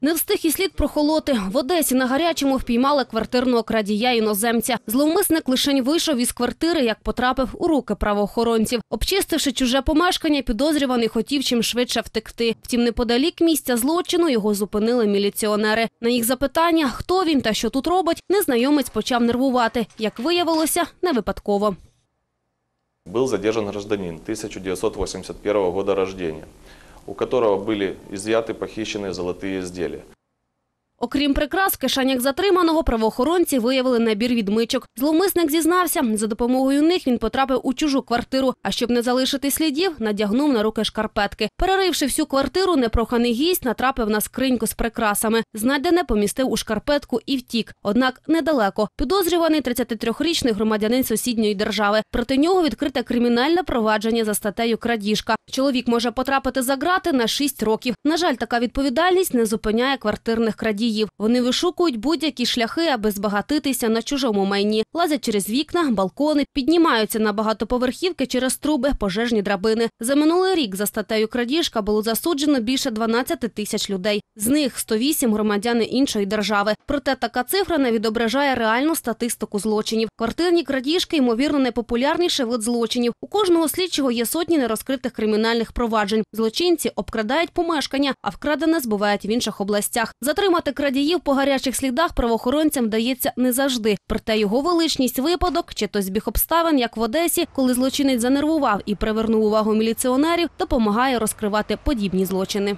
Не встиг і слід прохолоти. В Одесі на гарячому впіймали квартирного крадія іноземця. Зловмисник лишень вийшов із квартири, як потрапив у руки правоохоронців. Обчистивши чуже помешкання, підозрюваний хотів чим швидше втекти. Втім, неподалік місця злочину його зупинили міліціонери. На їх запитання, хто він та що тут робить, незнайомець почав нервувати. Як виявилося, не випадково. Был задержан гражданин 1981 года рождения, у которого были изъяты похищенные золотые изделия. Окрім прикрас, в кишенях затриманого правоохоронці виявили набір відмичок. Зловмисник зізнався, за допомогою них він потрапив у чужу квартиру, а щоб не залишити слідів, надягнув на руки шкарпетки. Переривши всю квартиру, непроханий гість натрапив на скриньку з прикрасами. Знайдене помістив у шкарпетку і втік. Однак недалеко. Підозрюваний 33-річний громадянин сусідньої держави. Проти нього відкрите кримінальне провадження за статтею крадіжка. Чоловік може потрапити за ґрати на 6 років. На жаль, така відповідальність не зупиняє квартирних крадіїв. Вони вишукують будь-які шляхи, аби збагатитися на чужому майні. Лазять через вікна, балкони, піднімаються на багатоповерхівки через труби, пожежні драбини. За минулий рік за статтею крадіжка було засуджено більше 12 тисяч людей. З них 108 громадяни іншої держави. Проте така цифра не відображає реальну статистику злочинів. Квартирні крадіжки, ймовірно, найпопулярніший вид злочинів. У кожного слідчого є сотні нерозкритих кримінальних проваджень. Злочинці обкрадають помешкання, а вкрадене збувають в інших областях. Затримати крадіїв по гарячих слідах правоохоронцям вдається не завжди. Проте його величність випадок чи то збіг обставин, як в Одесі, коли злочинець занервував і привернув увагу міліціонерів, допомагає розкривати подібні злочини.